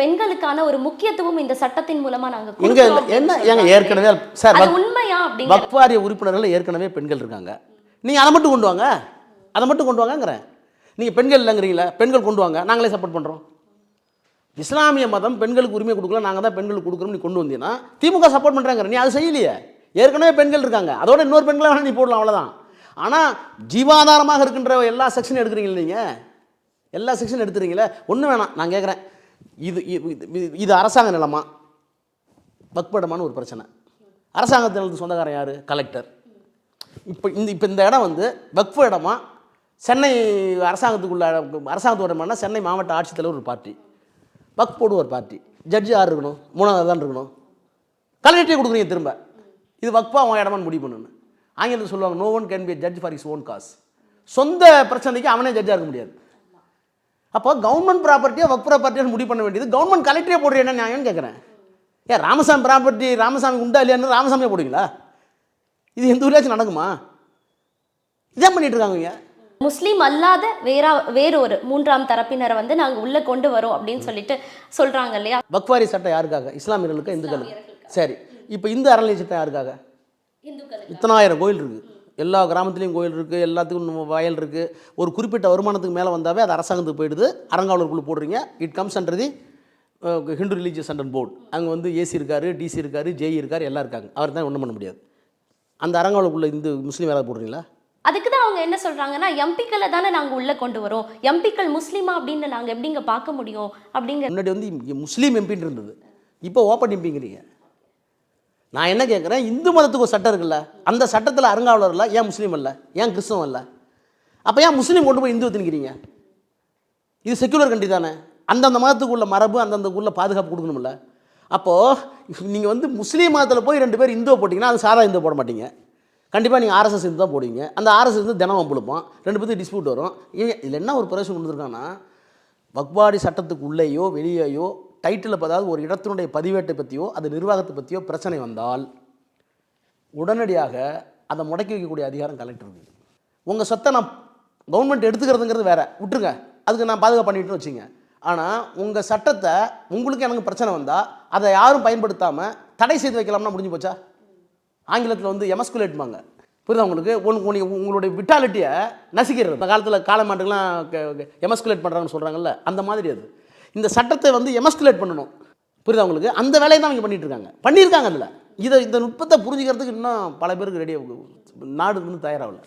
பெண்களுக்கான ஒரு முக்கியத்துவம் இந்த சட்டத்தின் மூலமா நாங்க அப்படின்னு என்ன ஏங்க. ஏற்கனவே சார் உண்மையா அப்படிங்கிற வக்ஃப் வாரிய உறுப்பினர்கள் ஏற்கனவே பெண்கள் இருக்காங்க. நீங்கள் அதை மட்டும் கொண்டு வாங்க. அதை மட்டும் கொண்டு வாங்கங்கிறேன். நீங்கள் பெண்கள் இல்லைங்கிறீங்களா பெண்கள் கொண்டு வாங்க. நாங்களே சப்போர்ட் பண்ணுறோம் இஸ்லாமிய மதம் பெண்களுக்கு உரிமை கொடுக்கல நாங்கள் தான் பெண்களுக்கு கொடுக்குறோம் நீ கொண்டு வந்தீங்கன்னா திமுக சப்போர்ட் பண்ணுறாங்க நீ அது செய்யலையே. ஏற்கனவே பெண்கள் இருக்காங்க. அதோட இன்னொரு பெண்களை வேணா நீ போடலாம் அவ்வளோதான் ஆனால் ஜீவாதாரமாக இருக்கின்ற எல்லா செக்ஷனும் எடுக்கிறீங்களா நீங்கள் எல்லா செக்ஷன் எடுத்துறீங்களே? ஒன்றும் வேணாம் நான் கேட்குறேன் இது இது- இது- இது அரசாங்க நிலமா? வக்படமான ஒரு பிரச்சனை. அரசாங்கத்தினருக்கு சொந்தக்காரன் யார்? கலெக்டர் இப்போ இந்த இப்போ இந்த இடம் வந்து வக்ஃபு இடமா? சென்னை அரசாங்கத்துக்குள்ள அரசாங்கத்தோட இடமானா சென்னை மாவட்ட ஆட்சித்தலைவர் ஒரு பார்ட்டி வக்ஃப் ஒரு பார்ட்டி ஜட்ஜு யார் இருக்கணும்? மூணாவது தான் இருக்கணும். கலெக்டரே கொடுக்குறீங்க திரும்ப. இது வக்ஃபா உன் இடமான்னு முடிவு பண்ணணும் ஆங்கிலத்தில் சொல்லுவாங்க no one can be judge for his own cause சொந்த பிரச்சனைக்கு அவனே ஜட்ஜாக இருக்க முடியாது. அப்போ கவர்மெண்ட் ப்ராப்பர்ட்டியோ ஒர்க் ப்ராப்பர்ட்டியோ முடிவு பண்ண வேண்டியது. கவர்மெண்ட் கலெக்டரே போடுற என்ன நியாயம்னு கேட்குறேன் ஏன் ராமசாமி ப்ராப்பர்ட்டி ராமசாமி உண்டா இல்லையான்னு ராமசாமியை போடுவீங்களா? இது எந்த ஊர்லேயாச்சும் நடக்குமா? இதான் பண்ணிட்டு இருக்காங்க. முஸ்லீம் அல்லாத வேற வேறொரு மூன்றாம் தரப்பினரை வந்து நாங்க உள்ள கொண்டு வரோம் அப்படின்னு சொல்லிட்டு சொல்றாங்க இல்லையா? வக்வாரி சட்டம் யாருக்காக? இஸ்லாமியர்களுக்கு இந்துக்களுக்கு? சரி இப்போ இந்து அறநிலை சட்டம் யாருக்காக? இத்தனாயிரம் கோயில் இருக்குது எல்லா கிராமத்துலேயும் கோயில் இருக்குது எல்லாத்துக்கும் வயல் இருக்குது ஒரு குறிப்பிட்ட வருமானத்துக்கு மேலே வந்தாவே அது அரசாங்கத்துக்கு போயிடுது. அறங்காவலருக்குள்ளே போடுறீங்க. It comes under the Hindu religious under board அங்கே வந்து ஏசி இருக்காரு டிசி இருக்காரு ஜேஇ இருக்காரு எல்லாம் இருக்காங்க. அவர் தான் ஒன்றும் பண்ண முடியாது. அந்த அறங்காவலுக்குள்ளே இந்து முஸ்லீம் யாராவது போடுறீங்களா? அதுக்கு தான் அவங்க என்ன சொல்றாங்கன்னா எம்பிக்களை தானே நாங்க உள்ள கொண்டு வரோம். எம்பிக்கள் முஸ்லீமா அப்படின்னு நாங்க எப்படிங்க பார்க்க முடியும் அப்படிங்கிற முன்னாடி வந்து முஸ்லீம் எம்பின்னு இருந்தது. இப்போ ஓப்பன் எம்பிங்கிறீங்க. நான் என்ன கேட்குறேன்? இந்து மதத்துக்கு ஒரு சட்டம் இருக்குல்ல அந்த சட்டத்தில் அருங்காவலர் இல்லை ஏன் முஸ்லீம் இல்லை ஏன் கிறிஸ்தவம் இல்லை? அப்போ ஏன் முஸ்லீம் கொண்டு போய் இந்து திணிக்கிறீங்க? இது செக்குலர் கண்ட்ரி தானே. அந்தந்த மதத்துக்கு உள்ள மரபு அந்தந்த உள்ள பாதுகாப்பு கொடுக்கணும்ல. அப்போது நீங்கள் வந்து முஸ்லீம் மதத்தில் போய் ரெண்டு பேர் இந்துவை போட்டிங்கன்னா அது சாதா இந்து போட மாட்டீங்க. கண்டிப்பாக நீங்கள் ஆர்எஸ்எஸ் இந்து தான் போடுவீங்க. அந்த ஆர்எஸ்எஸ் வந்து தினமும் பிடிப்போம் ரெண்டு பேர்த்து டிஸ்பியூட் வரும். இவங்க இதில் என்ன ஒரு பிரச்சனை கொடுத்துருக்காங்கன்னா வக்பாடி சட்டத்துக்கு உள்ளேயோ வெளியேயோ டைட்டில் அதாவது ஒரு இடத்தினுடைய பதிவேட்டை பற்றியோ அது நிர்வாகத்தை பற்றியோ பிரச்சனை வந்தால் உடனடியாக அதை முடக்கி வைக்கக்கூடிய அதிகாரம் கலெக்டருக்கு உங்கள் சொத்தை நான் கவர்மெண்ட் எடுத்துக்கிறதுங்கிறது வேற. விட்டுருங்க. அதுக்கு நான் பாதுகாப்பு பண்ணிட்டு வச்சுங்க. ஆனால் உங்கள் சட்டத்தை உங்களுக்கு எனக்கு பிரச்சனை வந்தால் அதை யாரும் பயன்படுத்தாமல் தடை செய்து வைக்கலாம்னா முடிஞ்சு போச்சா? ஆங்கிலத்தில் வந்து எமஸ்குலேட்மாங்க புரியுதா உங்களுக்கு? உன் உங்களுடைய விட்டாலிட்டியை நசிக்கிறது இந்த காலத்தில் காலமாட்டுக்கெல்லாம் எமஸ்குலேட் பண்ணுறாங்கன்னு சொல்கிறாங்கல்ல அந்த மாதிரி அது. இந்த சட்டத்தை வந்து எமஸ்குலேட் பண்ணணும். புரியுதா உங்களுக்கு? அந்த வேலையை தான் அவங்க பண்ணிட்டு இருக்காங்க பண்ணியிருக்காங்க அதில் இதை இந்த நுட்பத்தை புரிஞ்சுக்கிறதுக்கு இன்னும் பல பேருக்கு ரெடியாக நாடு வந்து தயாராகல.